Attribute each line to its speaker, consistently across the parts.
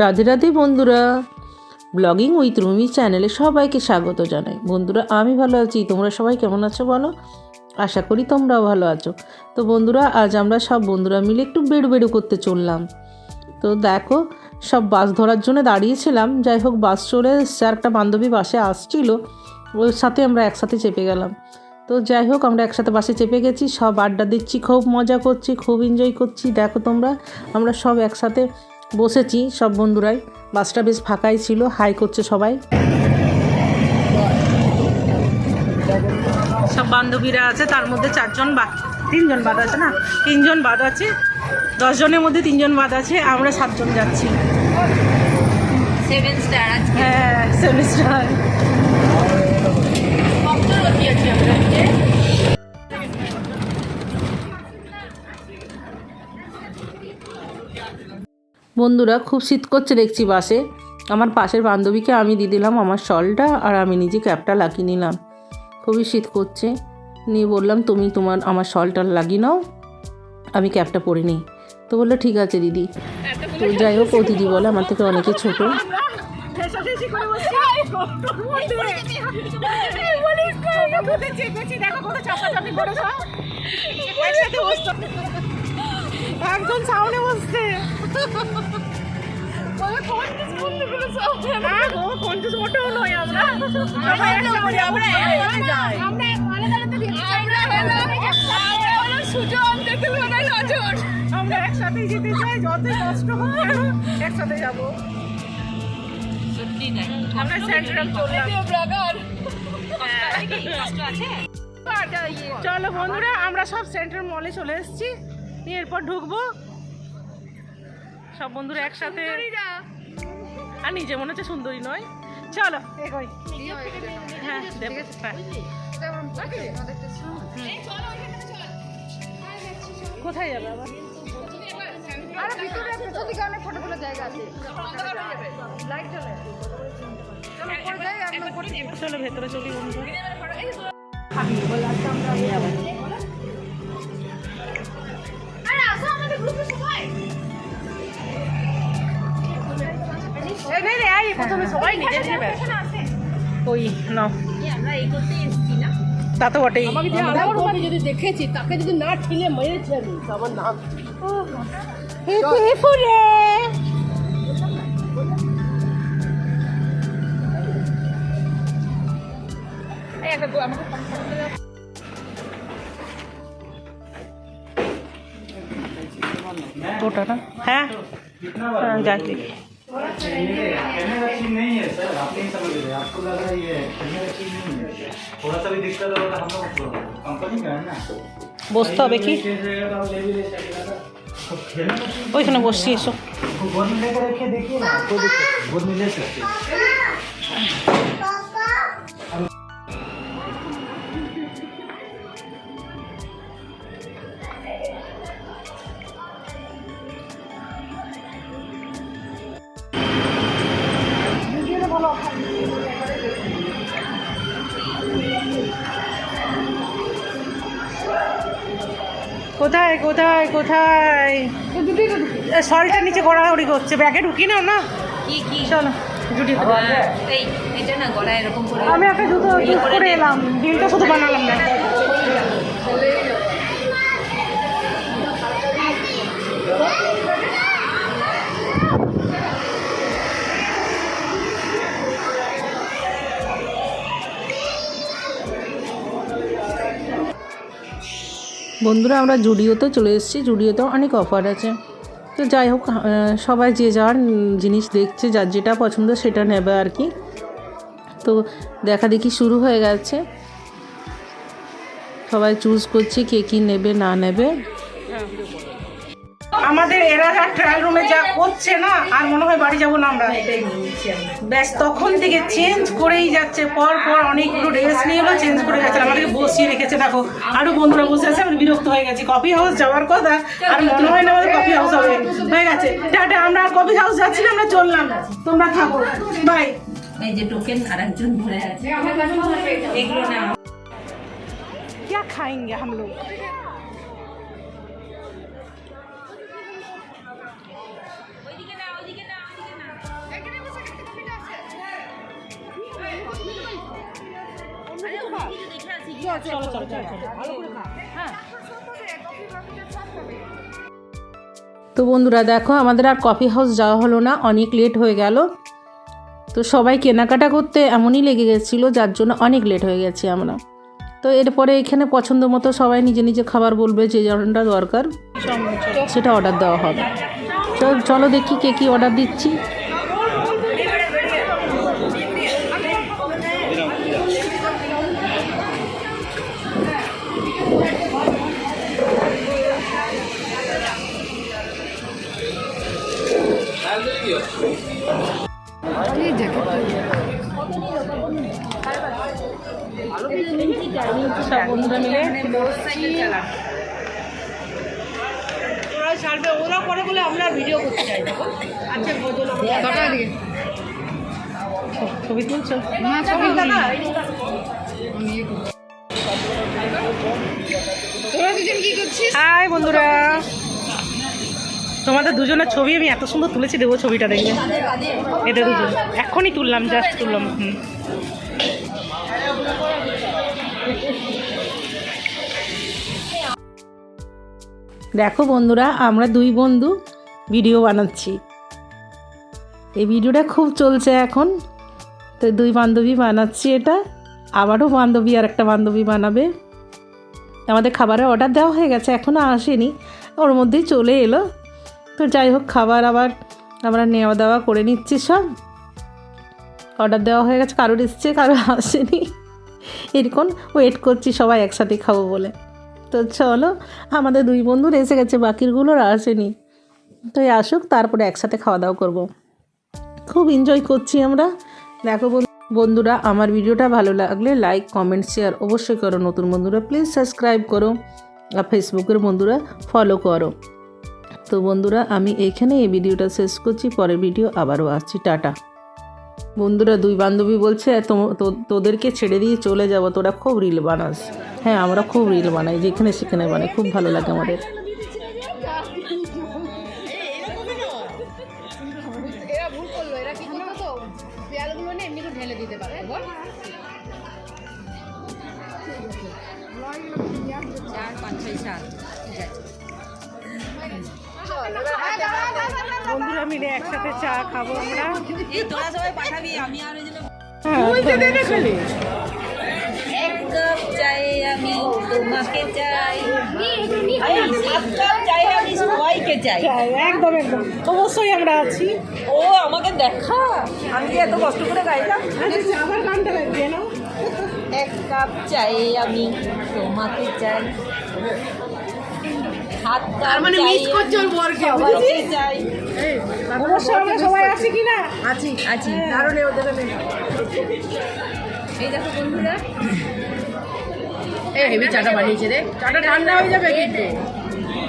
Speaker 1: রাধে রাধে বন্ধুরা। Blogging with Rumi চ্যানেলে সবাইকে স্বাগত জানাই। বন্ধুরা, আমি ভালো আছি। তোমরা সবাই কেমন আছো বলো? আশা করি তোমরাও ভালো আছো। তো বন্ধুরা, আজ আমরা সব বন্ধুরা মিলে একটু বেড়ু বেড়ু করতে চললাম। তো দেখো, সব বাস ধরার জন্য দাঁড়িয়েছিলাম। যাই হোক, বাস চলে এসছে একটা বান্ধবী বাসে আসছিল। ওর সাথে আমরা একসাথে চেপে গেলাম। তো যাই হোক, আমরা একসাথে বাসে চেপে গেছি, সব আড্ডা দিচ্ছি, খুব মজা করছি, খুব এনজয় করছি। দেখো তোমরা, আমরা সব একসাথে বসেছি সব বন্ধুরাই। বাসটা বেশ ফাঁকাই ছিল হাই করছে সবাই। সব বান্ধবীরা আছে তার মধ্যে চারজন বাদ তিনজন বাদ আছে না? তিনজন বাদ আছে। দশজনের মধ্যে তিনজন বাদ আছে আমরা সাতজন যাচ্ছি।
Speaker 2: সেভেন স্টার
Speaker 1: হ্যাঁ
Speaker 2: আমরা?
Speaker 1: বন্ধুরা, খুব শীত করছে দেখছি বাসে। আমার পাশের বান্ধবীকে আমি দিয়ে দিলাম আমার শলটা আর আমি নিজে ক্যাপটা লাগিয়ে নিলাম। খুবই শীত করছে। নিয়ে বললাম, তুমি তোমার, আমার শলটা লাগিয়ে নাও, আমি ক্যাপটা পরে নিই। তো বলল, ঠিক আছে দিদি। তো যাই হোক, ও দিদি বলে, আমার থেকে অনেকে ছোটো। একজন সামনে বসছে মোটেও নয় আমরা একসাথে আমরা একসাথেই যেতে চাই যতই কষ্ট হোক একসাথে যাব আমরা সেন্ট্রাল চললাম চলো বন্ধুরা আমরা সব সেন্ট্রাল মলে চলে এসেছি এরপর ঢুকবো। সব বন্ধুরা একসাথে। আর নিজে মনে হচ্ছে সুন্দরী নয়। চলো। এগোই। হ্যাঁ দেবো। হ্যাঁ। কোথায় যাবে আবার? চলো ভেতরে চলি বন্ধু প্রথমে সবাই নিজে নিজে ব্যস্ত ওই না
Speaker 2: আমরা এই করতে এসেছি না?
Speaker 1: তা তো বটেই।
Speaker 3: আমি যদি দেখেছি তাকে যদি না ঠিলে মেরেছি আমি আমার নাম।
Speaker 1: ফুলে। ওটা না? হ্যাঁ। হ্যাঁ, যাই। দেখি
Speaker 4: कैमरा चीज नहीं है सर आप नहीं समझ रहे आपको लग रहा है ये कैमरा चीज नहीं है थोड़ा सा भी दिक्कत होगा तो हम लोग कंपनी का है ना
Speaker 1: বসতে হবে কি
Speaker 4: चेंज रहेगा तो आप ले भी ले सकेगा सर तो खेलने का चीज
Speaker 1: ওইখানে বসছি এসো
Speaker 4: गोद में लेकर रखिए देखिए ना कोई दिक्कत नहीं गोद में ले सकते
Speaker 1: কোথায় কোথায় কোথায়? এ, নিচে গড়াগড়ি করছে। ব্যাগে ঢুকি নাও না?
Speaker 2: কি কি?
Speaker 1: চলো জুটি
Speaker 2: এটা না গলায় এরকম করে
Speaker 1: আমি একটা জুতো করে এলাম। ডিলটা শুধু বানালাম না। বন্ধুরা, আমরা জুডিওতে চলে এসেছি। জুডিওতে অনেক অফার আছে। তো যাই হোক সবাই যে যার জিনিস দেখছে, যার যেটা পছন্দ সেটা নেবে আর কি। তো দেখা দেখি শুরু হয়ে গেছে। সবাই চুজ করছে কে কী নেবে, না নেবে। আমাদের এরা যা ট্রায়াল রুমে যা করছে না আর মনে হয় বাড়ি যাবো না আমরা ব্যাস তখন থেকে চেঞ্জ করেই যাচ্ছে পর পর অনেকগুলো ড্রেস নিয়ে এলো চেঞ্জ করে গেছে আমাদেরকে বসিয়ে রেখেছে দেখো আরো বন্ধুরা বসে আছে আমি বিরক্ত হয়ে গেছি কফি হাউস যাওয়ার কথা আর মনে হয় না আমাদের কফি হাউস হবে হয়ে গেছে টাটা আমরা কফি হাউস যাচ্ছি না আমরা চললাম তোমরা থাকো বাই
Speaker 2: এই যে টোকেন আর একজন ধরে আছে এগুলো না
Speaker 1: क्या खाएंगे हम लोग
Speaker 3: চলো চলো চলো চলো ভালো করে খা হ্যাঁ।
Speaker 1: তো বন্ধুরা দেখো আমাদের আর কফি হাউস যাওয়া হলো না অনেক লেট হয়ে গেল। তো সবাই কেনাকাটা করতে এমনই লেগে গেছিল যার জন্য অনেক লেট হয়ে গেছি আমরা। তো এরপরে এখানে পছন্দ মতো সবাই নিজে নিজে খাবার বলবে যে যেমনটা দরকার সেটা অর্ডার দেওয়া হবে। চল- চলো দেখি কে কী অর্ডার দিচ্ছি। সব বন্ধুরা মিলে
Speaker 3: ওরা ছাড়বে ওরা করে বলে আমরা ভিডিও করতে চাই। আচ্ছা কটা দিয়ে।
Speaker 1: ছবি তুলছো?
Speaker 3: তোরা দুজন কি করছিস?
Speaker 1: হাই বন্ধুরা। তোমাদের দুজনের ছবি আমি এত সুন্দর তুলেছি দেবো ছবিটা দেখবে এটা দুজন। এখনই তুললাম জাস্ট তুললাম হুম। দেখো বন্ধুরা, আমরা দুই বন্ধু ভিডিও বানাচ্ছি। এই ভিডিওটা খুব চলছে এখন। তো দুই বান্ধবী বানাচ্ছি এটা। আবারও বান্ধবী, আর একটা বান্ধবী বানাবে। আমাদের খাবারের অর্ডার দেওয়া হয়ে গেছে এখনও আসেনি। ওর মধ্যেই চলে এলো। তো যাই হোক, খাবার আবার আমরা নেওয়া দেওয়া করে নিচ্ছি সব। অর্ডার দেওয়া হয়ে গেছে, কারোর এসছে, কারোর আসেনি। এরকম ওয়েট করছি সবাই একসাথে খাব বলে। তো চলো, আমাদের দুই বন্ধুর এসে গেছে বাকিরগুলোর আসেনি। তো আসুক, তারপরে একসাথে খাওয়া দাওয়া করব। খুব এনজয় করছি আমরা। দেখো বন্ধু- বন্ধুরা, আমার ভিডিওটা ভালো লাগলে লাইক কমেন্ট শেয়ার অবশ্যই করো। নতুন বন্ধুরা প্লিজ সাবস্ক্রাইব করো। আর ফেসবুকের বন্ধুরা ফলো করো। তো বন্ধুরা, আমি এখানে এই ভিডিওটা শেষ করছি। পরের ভিডিও আবারও আসছি। টাটা। বন্ধুরা দুই বান্ধবী বলছে "তো- তো- তোদেরকে ছেড়ে দিয়ে চলে যাব তোরা খুব রিল বানাস। হ্যাঁ আমরা খুব রিল বানাই যেখানে সেখানে বানাই খুব ভালো লাগে আমাদের।
Speaker 3: এরা ভুল করল এরা কি করতো তো? পেয়ারগুলো নিয়ে এমনি করে ঢেলে দিতে পারতো বল।
Speaker 2: চার পাঁচ ছয় সাত ঠিক আছে
Speaker 1: বন্ধুরা মিলে একসাথে চা খাব আমরা।
Speaker 2: এই তোরা সবাই পাঠাবি আমি আর ওই জন্য এক কাপ চাই আমি তোমাকে চাই। এই সাত কাপ চাই আমি সবাইকে চাই।
Speaker 1: একদম একদম। অবশ্যই আমরা আছি।
Speaker 2: ও আমাকে দেখা। আমি এত কষ্ট করে গাইলাম।
Speaker 1: আবার গানটা লাগবে না
Speaker 2: এক কাপ চাই আমি তোমাকে চাই।
Speaker 3: মানে মিস করছে ওর বরকে
Speaker 2: সবাইকে চাই।
Speaker 1: আমরা সবাই আছি কি না
Speaker 3: আছি
Speaker 2: আছি
Speaker 3: কারণে ওদের
Speaker 2: এই দেখো বন্ধুরা।
Speaker 3: এ হেভি চাটা বানিয়েছে রে। চাটা ঠান্ডা হয়ে যাবে কিন্তু।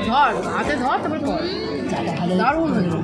Speaker 3: ধর হাতে ধর তারপর কর দারুণ হয়েছে।